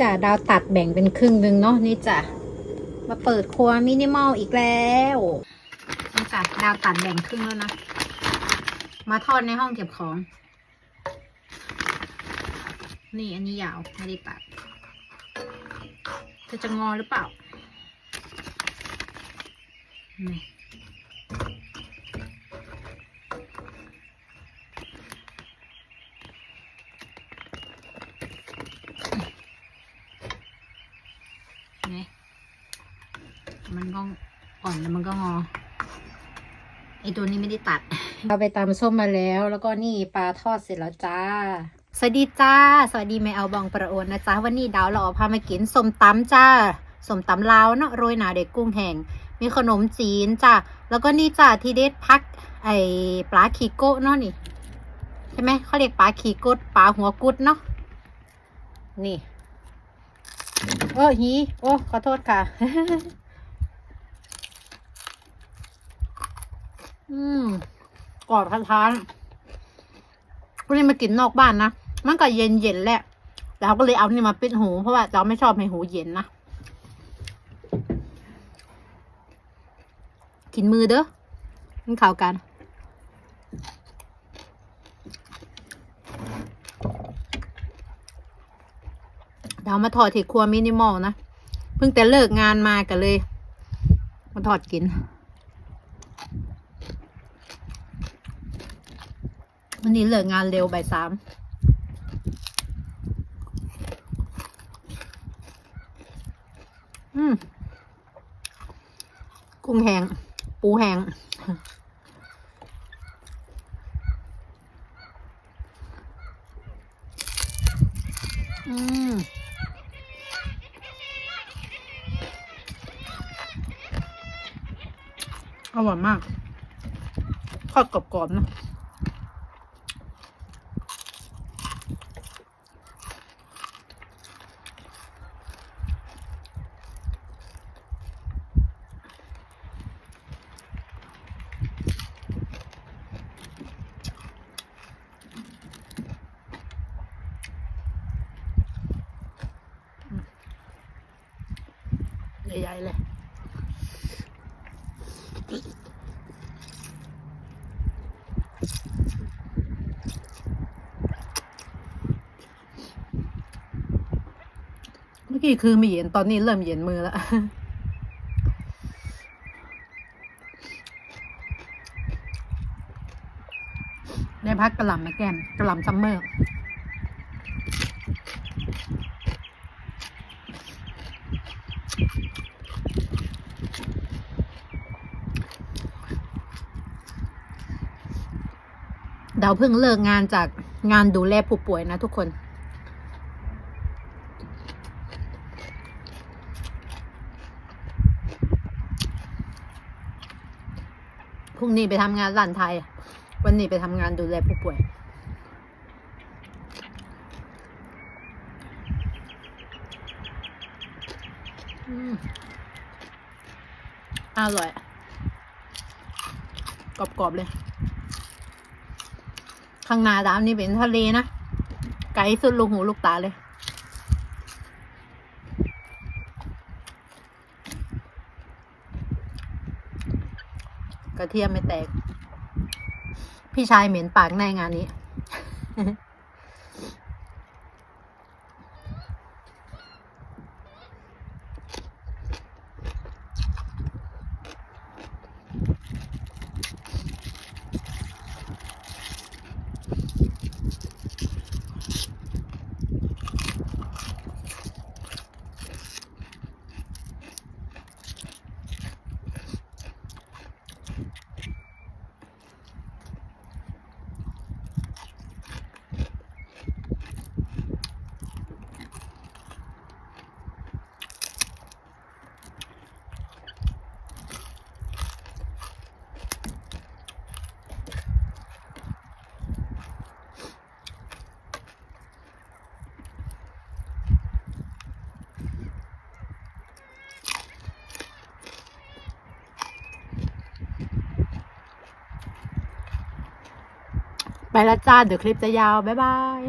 จ้ะดาวตัดแบ่งเป็นครึ่งหนึ่งเนาะนี่จ้ะมาเปิดครัวมินิมอลอีกแล้วนี่จ้ะดาวตัดแบ่งครึ่งแล้วนะ มาทอดในห้องเก็บของ นี่อันนี้ยาวไม่ได้ตัดจะจะงอหรือเปล่านี่ ก็อ่อนแล้วมันก็งอ ไอตัวนี้ไม่ได้ตัด เราไปตำส้มมาแล้ว แล้วก็นี่ปลาทอดเสร็จแล้วจ้า สวัสดีจ้า สวัสดีแม่เอาบองประโอนนะจ๊ะวันนี้ดาวเราพามากินส้มตำจ้าส้มตำลาวเนาะโรยหนาเด็กกุ้งแห้งมีขนมจีนจ้าแล้วก็นี่จ้าที่เด็ดพัก ไอปลาขีโก้เนาะนี่ ใช่ไหมเขาเรียกปลาขีกุดปลาหัวกุดเนาะนี่ โอ้ฮีโอ้ขอโทษค่ะ อืมกรอบทานวันนี้มากินนอกบ้านนะ มันก็เย็นเย็นแหละแล้วก็เลยเอานี่มาปิดหู เพราะว่าเราไม่ชอบให้หูเย็นนะ กินมือเด้อมันข้าวกันเดามาถอดที่ครัวมินิมอลนะ เพิ่งแต่เลิกงานมากันเลย มาถอดกิน วันนี้เลิกงานเร็วบ่ายสามอืมกุ้งแห้งปูแห้งอืมอร่อยมากทอดกรอบๆนะ ใหญ่ๆเลยเมื่อกี้คือไม่เย็นตอนนี้เริ่มเย็นมือแล้วได้พักกระหล่ำมาแก้มกระหล่ำซัมเมอร์ ดาเพิ่งเลิกงานจากงานดูแลผู้ป่วยนะทุกคน พรุ่งนี้ไปทำงานร้านไทย วันนี้ไปทำงานดูแลผู้ป่วยอืมอร่อย กรอบๆเลย ข้างหน้าดาวนี่เป็นทะเลนะ ไกลสุดลูกหูลูกตาเลย กระเทียมไม่แตก พี่ชายเหม็นปากในงานนี้ ไปละจ้า เดี๋ยวคลิปจะยาว บ๊ายบาย